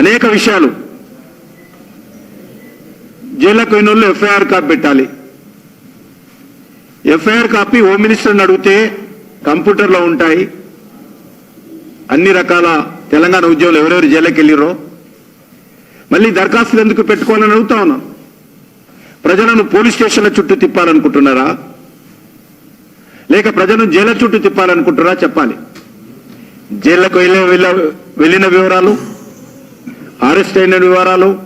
అనేక విషయాలు. జైళ్ళకు పోయిన వాళ్ళు ఎఫ్ఐఆర్ కాపీ పెట్టాలి. ఎఫ్ఐఆర్ కాపీ హోమ్ మినిస్టర్ని అడిగితే కంప్యూటర్లో ఉంటాయి. అన్ని రకాల తెలంగాణ ఉద్యోగులు ఎవరెవరు జైలుకి వెళ్ళిరో మళ్ళీ దరఖాస్తులు ఎందుకు పెట్టుకోవాలని అడుగుతా ఉన్నాను ప్రజలను పోలీస్ స్టేషన్ల చుట్టూ తిప్పాలనుకుంటున్నారా? లేక ప్రజలను జైళ్ళ చుట్టూ తిప్పాలనుకుంటున్నారా చెప్పాలి. జైళ్ళకు వెళ్ళ- వెళ్ళిన వివరాలు అరెస్ట్ అయిన వివరాలు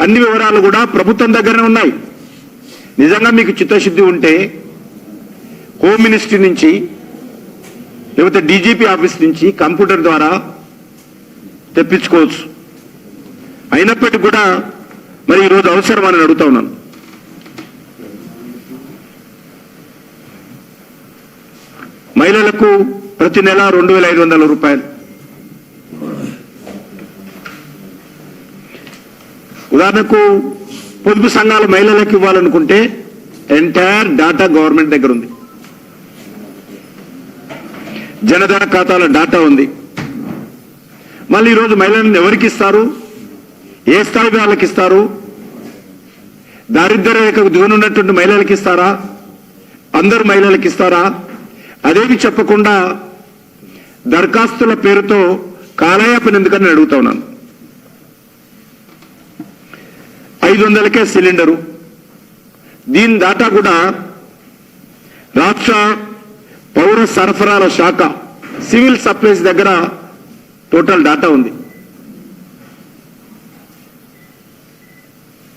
అన్ని వివరాలు కూడా ప్రభుత్వం దగ్గరనే ఉన్నాయి. నిజంగా మీకు చిత్తశుద్ధి ఉంటే హోమ్ మినిస్ట్రీ నుంచి లేకపోతే డీజీపీ ఆఫీస్ నుంచి కంప్యూటర్ ద్వారా తెప్పించుకోవచ్చు. అయినప్పటికీ కూడా మరి ఈరోజు అవసరం అని అడుగుతా ఉన్నాను. మహిళలకు ప్రతి నెల రెండు వేల ఐదు వందల రూపాయలు. ఉదాహరణకు పొదుపు సంఘాలు మహిళలకు ఇవ్వాలనుకుంటే ఎంటైర్ డాటా గవర్నమెంట్ దగ్గర ఉంది. జనధన ఖాతాల డాటా ఉంది. మళ్ళీ ఈరోజు మహిళలను ఎవరికి ఇస్తారు? ఏ స్థాయి వాళ్ళకి ఇస్తారు? దారిద్ర్య రేఖకు దిగునున్నటువంటి మహిళలకు ఇస్తారా? అందరు మహిళలకు ఇస్తారా? అదేమి చెప్పకుండా దరఖాస్తుల పేరుతో కాలయాపన ఎందుకని అడుగుతా ఉన్నాను. ఐదు వందలకే సిలిండరు. దీని దాటా కూడా రాష్ట్ర పౌర సరఫరాల శాఖ సివిల్ సప్లైస్ దగ్గర టోటల్ డాటా ఉంది.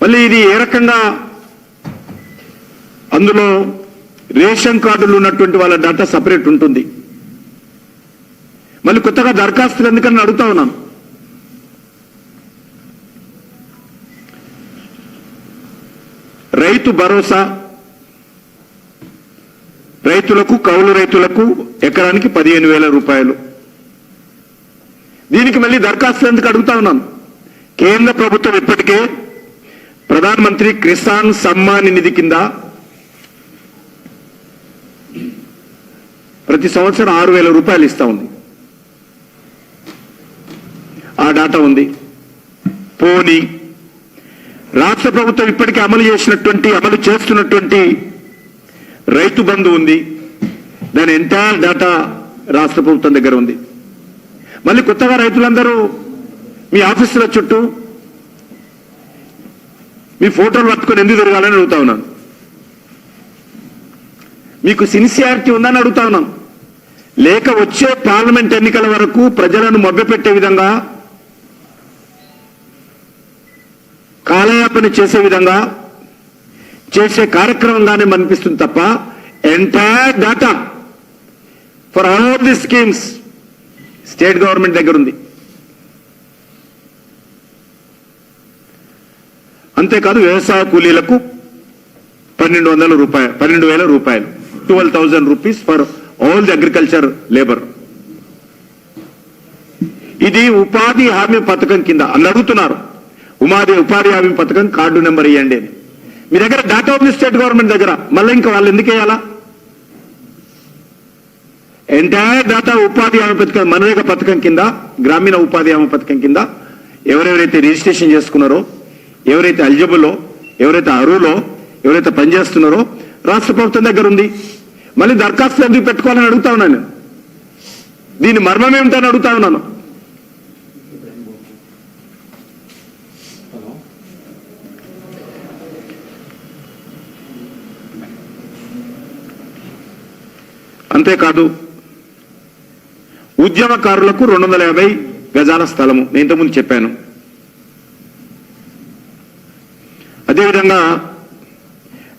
మళ్ళీ ఇది ఏ రకంగా అందులో రేషన్ కార్డులు ఉన్నటువంటి వాళ్ళ డాటా సపరేట్ ఉంటుంది. మళ్ళీ కొత్తగా దరఖాస్తులు ఎందుకని అడుగుతా ఉన్నాను. రైతు భరోసా. రైతులకు కౌలు రైతులకు ఎకరానికి పదిహేను వేల రూపాయలు. దీనికి మళ్ళీ దరఖాస్తు ఎందుకు అడుగుతా ఉన్నాను? కేంద్ర ప్రభుత్వం ఇప్పటికే ప్రధానమంత్రి కిసాన్ సమ్మాన్ నిధి కింద ప్రతి సంవత్సరం ఆరు వేల రూపాయలు ఇస్తా ఉంది. ఆ డాటా ఉంది. పోనీ రాష్ట్ర ప్రభుత్వం ఇప్పటికే అమలు చేసినటువంటి అమలు చేస్తున్నటువంటి రైతు బంధు ఉంది. దాని ఎంటైర్ డేటా రాష్ట్ర ప్రభుత్వం దగ్గర ఉంది. మళ్ళీ కొత్తగా రైతులందరూ మీ ఆఫీసుల చుట్టూ మీ ఫోటోలు పట్టుకొని ఎందుకు తిరగాలని అడుగుతా ఉన్నాను. మీకు సిన్సియారిటీ ఉందని అడుగుతా ఉన్నాను. లేక వచ్చే పార్లమెంట్ ఎన్నికల వరకు ప్రజలను మభ్యపెట్టే విధంగా కాలయాపన చేసే విధంగా చేసే కార్యక్రమంగానే అనిపిస్తుంది తప్ప entire data for all the schemes state government దగ్గర ఉంది. అంతేకాదు వ్యవసాయ కూలీలకు పన్నెండు వందల రూపాయలు పన్నెండు వేల రూపాయలు twelve thousand rupees for all the agriculture labour ఇది ఉపాధి హామీ పథకం కింద అని అడుగుతున్నారు. ఉమాది ఉపాధి హామీ పథకం కార్డు నెంబర్ ఇవ్వండి అని. మీ దగ్గర డాటా ఉంది స్టేట్ గవర్నమెంట్ దగ్గర. మళ్ళీ ఇంకా వాళ్ళు ఎందుకు వేయాలా ఎంటైర్ డాటా ఉపాధి హామీ పథకం మనరేగా పథకం కింద గ్రామీణ ఉపాధి హామీ పథకం కింద ఎవరెవరైతే రిజిస్ట్రేషన్ చేసుకున్నారో ఎవరైతే ఎలిజిబుల్లో ఎవరైతే అరువులో ఎవరైతే పనిచేస్తున్నారో రాష్ట్ర ప్రభుత్వం దగ్గర ఉంది. మళ్ళీ దరఖాస్తు ఎందుకు పెట్టుకోవాలని అడుగుతా ఉన్నాను దీని మర్మం ఏమిటని అడుగుతా ఉన్నాను. అంతేకాదు ఉద్యమకారులకు రెండు వందల యాభై గజాల స్థలము. నేను ఇంతకుముందు చెప్పాను. అదేవిధంగా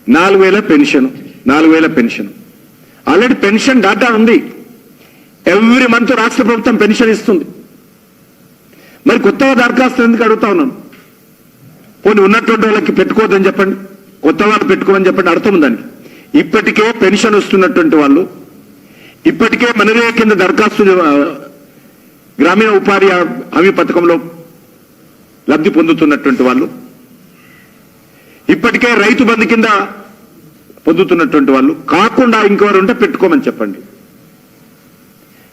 నాలుగు వేల పెన్షన్ నాలుగు వేల పెన్షన్. ఆల్రెడీ పెన్షన్ డాటా ఉంది. ఎవ్రీ మంత్ రాష్ట్ర ప్రభుత్వం పెన్షన్ ఇస్తుంది. మరి కొత్తగా దరఖాస్తు ఎందుకు అడుగుతా ఉన్నాను? పోనీ ఉన్నటువంటి వాళ్ళకి పెట్టుకోవద్దని చెప్పండి. కొత్త వాళ్ళు పెట్టుకోమని చెప్పండి. అర్థం ఉందండి. ఇప్పటికే పెన్షన్ వస్తున్నటువంటి వాళ్ళు ఇప్పటికే మనరే కింద దరఖాస్తు గ్రామీణ ఉపాధి హామీ పథకంలో లబ్ధి పొందుతున్నటువంటి వాళ్ళు ఇప్పటికే రైతు బంధు కింద పొందుతున్నటువంటి వాళ్ళు కాకుండా ఇంకెవరు ఉంటే పెట్టుకోమని చెప్పండి.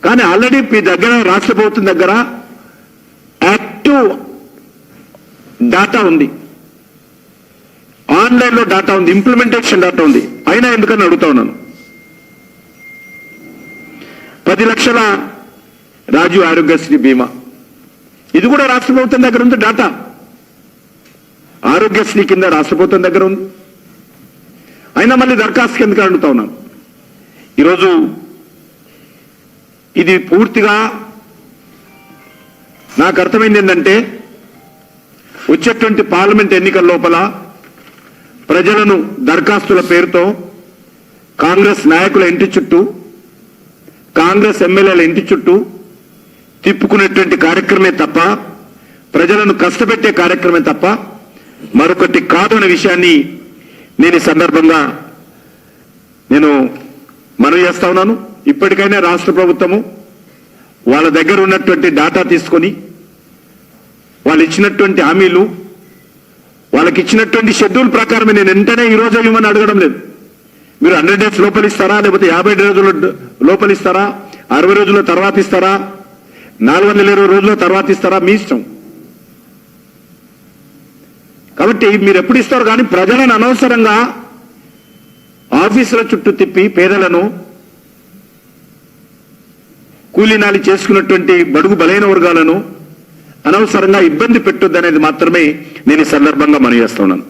కానీ ఆల్రెడీ మీ దగ్గర రాష్ట్ర ప్రభుత్వం దగ్గర యాక్టివ్ డాటా ఉంది. ఆన్లైన్లో డాటా ఉంది ఇంప్లిమెంటేషన్ డాటా ఉంది. అయినా ఎందుకని అడుగుతా ఉన్నాను? పది లక్షల రాజు ఆరోగ్యశ్రీ బీమా. ఇది కూడా రాష్ట్ర ప్రభుత్వం దగ్గర ఉంది డాటా. ఆరోగ్యశ్రీ కింద రాష్ట్ర ప్రభుత్వం దగ్గర ఉంది. అయినా మళ్ళీ దరఖాస్తు ఎందుకు అడుగుతా ఉన్నాను. ఈరోజు ఇది పూర్తిగా నాకు అర్థమైంది ఏంటంటే వచ్చేటువంటి పార్లమెంట్ ఎన్నికల లోపల ప్రజలను దరఖాస్తుల పేరుతో కాంగ్రెస్ నాయకుల ఇంటి చుట్టూ కాంగ్రెస్ ఎమ్మెల్యేల ఇంటి చుట్టూ తిప్పుకునేటువంటి కార్యక్రమే తప్ప ప్రజలను కష్టపెట్టే కార్యక్రమే తప్ప మరొకటి కాదు అనే విషయాన్ని నేను ఈ సందర్భంగా నేను మనవి చేస్తా ఉన్నాను. ఇప్పటికైనా రాష్ట్ర ప్రభుత్వము వాళ్ళ దగ్గర ఉన్నటువంటి డాటా తీసుకొని వాళ్ళు ఇచ్చినటువంటి హామీలు వాళ్ళకి ఇచ్చినటువంటి షెడ్యూల్ ప్రకారమే నేను వెంటనే ఈ రోజు ఇవ్వమని అడగడం లేదు. మీరు హండ్రెడ్ డేస్ లోపల ఇస్తారా లేకపోతే యాభై రోజుల లోపలిస్తారా? అరవై రోజుల తర్వాత ఇస్తారా నాలుగు వందల ఇరవై రోజుల తర్వాత ఇస్తారా మీ ఇష్టం. కాబట్టి మీరు ఎప్పుడు ఇస్తారు? కానీ ప్రజలను అనవసరంగా ఆఫీసుల చుట్టూ తిప్పి పేదలను కూలీనాలి చేసుకున్నటువంటి బడుగు బలైన వర్గాలను అనవసరంగా ఇబ్బంది పెట్టొద్దు అనేది మాత్రమే నేను ఈ సందర్భంగా మనం చేస్తున్నాను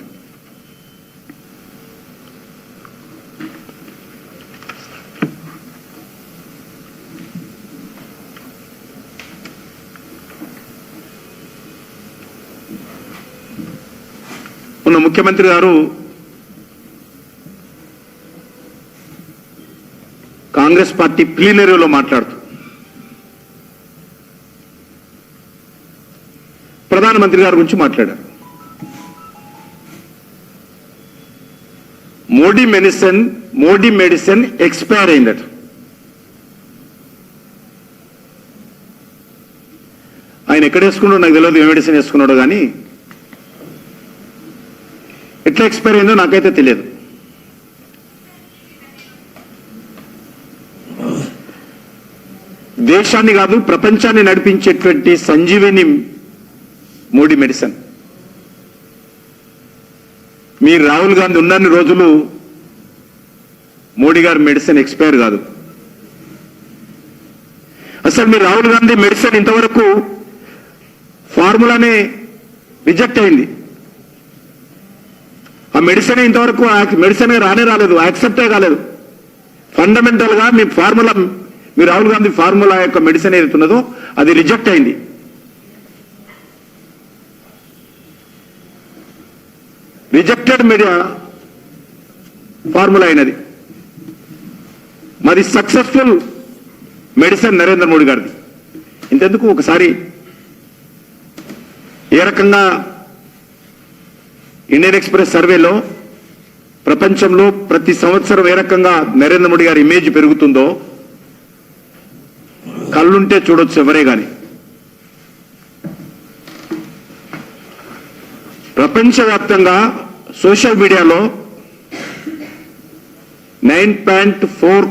మొన్న ముఖ్యమంత్రి గారు కాంగ్రెస్ పార్టీ ప్లీనరీలో మాట్లాడుతూ ప్రధానమంత్రి గారి గురించి మాట్లాడారు. Modi medicine Modi medicine expire అయిందట. ఆయన ఎక్కడ వేసుకున్నాడో నాకు తెలియదు ఏ మెడిసిన్ వేసుకున్నాడో కానీ ఎట్లా ఎక్స్పైర్ అయిందో నాకైతే తెలియదు. దేశాన్ని కాదు ప్రపంచాన్ని నడిపించేటువంటి సంజీవిని మోడీ మెడిసిన్. మీరు రాహుల్ గాంధీ ఉన్నన్ని రోజులు మోడీ గారి మెడిసిన్ ఎక్స్పైర్ కాదు. అసలు మీరు రాహుల్ గాంధీ మెడిసిన్ ఇంతవరకు ఫార్ములానే రిజెక్ట్ అయింది. ఆ మెడిసిన్ ఇంతవరకు మెడిసిన్ రానే రాలేదు యాక్సెప్టే కాలేదు. ఫండమెంటల్గా మీ ఫార్ములా మీ రాహుల్ గాంధీ ఫార్ములా యొక్క మెడిసిన్ ఏదైతున్నదో అది రిజెక్ట్ అయింది. రిజెక్టెడ్ మీడియా ఫార్ములా అయినది. మరి సక్సెస్ఫుల్ మెడిసిన్ నరేంద్ర మోడీ గారిది. ఇంతెందుకు ఒకసారి ఏ రకంగా ఇండియన్ ఎక్స్ప్రెస్ సర్వేలో ప్రపంచంలో ప్రతి సంవత్సరం ఏ రకంగా నరేంద్ర మోడీ గారి ఇమేజ్ పెరుగుతుందో కళ్ళుంటే చూడొచ్చు ఎవరే గాని. ప్రపంచవ్యాప్తంగా సోషల్ మీడియాలో నైన్ పాయింట్ ఫోర్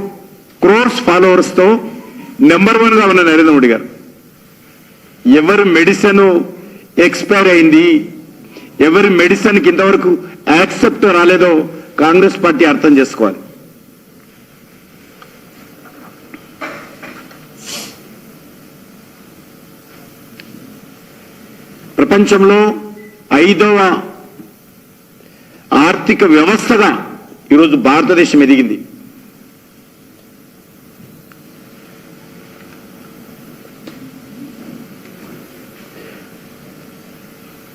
క్రోర్స్ ఫాలోవర్స్తో నెంబర్ వన్గా ఉన్న నరేంద్ర మోడీ గారు. ఎవరు మెడిసిన్ ఎక్స్పైర్ అయింది ఎవరి మెడిసిన్కి ఇంతవరకు యాక్సెప్ట్ రాలేదో కాంగ్రెస్ పార్టీ అర్థం చేసుకోవాలి. ప్రపంచంలో ఐదవ ఆర్థిక వ్యవస్థగా ఈరోజు భారతదేశం ఎదిగింది.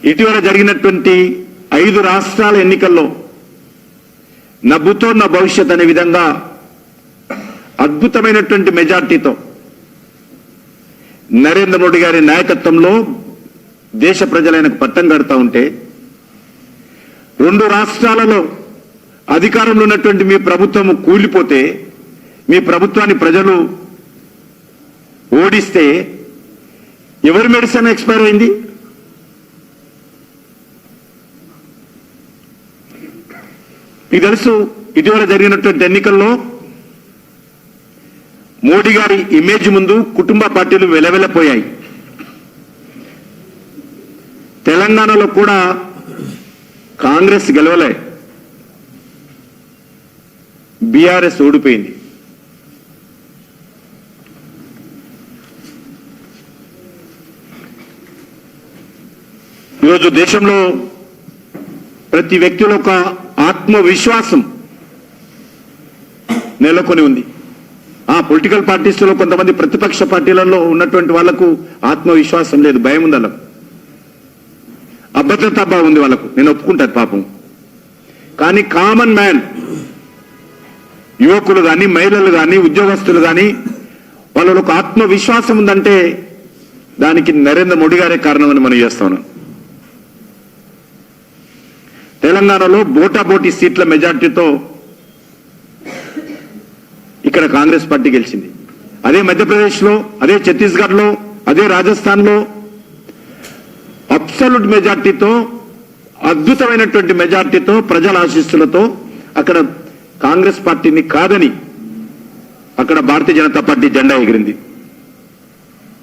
ఇటీవల జరిగినటువంటి ఐదు రాష్ట్రాల ఎన్నికల్లో నవ్వుతో నా భవిష్యత్ అనే విధంగా అద్భుతమైనటువంటి మెజార్టీతో నరేంద్ర మోడీ గారి నాయకత్వంలో దేశ ప్రజలైనకు పట్టం కడతా ఉంటే రెండు రాష్ట్రాలలో అధికారంలో ఉన్నటువంటి మీ ప్రభుత్వం కూలిపోతే మీ ప్రభుత్వాన్ని ప్రజలు ఓడిస్తే ఎవరి మెడిసిన్ ఎక్స్పైర్ అయింది? మీకు తెలుసు ఇటీవల జరిగినటువంటి ఎన్నికల్లో మోడీ గారి ఇమేజ్ ముందు కుటుంబ పార్టీలు వెలవెలపోయాయి. తెలంగాణలో కూడా కాంగ్రెస్ గెలవలే. బీఆర్ఎస్ ఓడిపోయింది. ఈరోజు దేశంలో ప్రతి వ్యక్తిలో ఒక ఆత్మవిశ్వాసం నెలకొని ఉంది. ఆ పొలిటికల్ పార్టీస్లో కొంతమంది ప్రతిపక్ష పార్టీలలో ఉన్నటువంటి వాళ్ళకు ఆత్మవిశ్వాసం లేదు భయం ఉంది వాళ్ళకు. అభద్రతా భావం ఉంది వాళ్ళకు. నేను ఒప్పుకుంటాను పాపం. కానీ కామన్ మ్యాన్ యువకులు కానీ మహిళలు కానీ ఉద్యోగస్తులు కానీ వాళ్ళలో ఒక ఆత్మవిశ్వాసం ఉందంటే దానికి నరేంద్ర మోడీ గారే కారణమని మనం చేస్తాను తెలంగాణలో బోటాబోటీ సీట్ల మెజార్టీతో ఇక్కడ కాంగ్రెస్ పార్టీ గెలిచింది. అదే మధ్యప్రదేశ్లో అదే ఛత్తీస్గఢ్లో అదే రాజస్థాన్లో అబ్సల్యూట్ మెజార్టీతో అద్భుతమైనటువంటి మెజార్టీతో ప్రజల ఆశీస్సులతో అక్కడ కాంగ్రెస్ పార్టీని కాదని అక్కడ భారతీయ జనతా పార్టీ జెండా ఎగిరింది.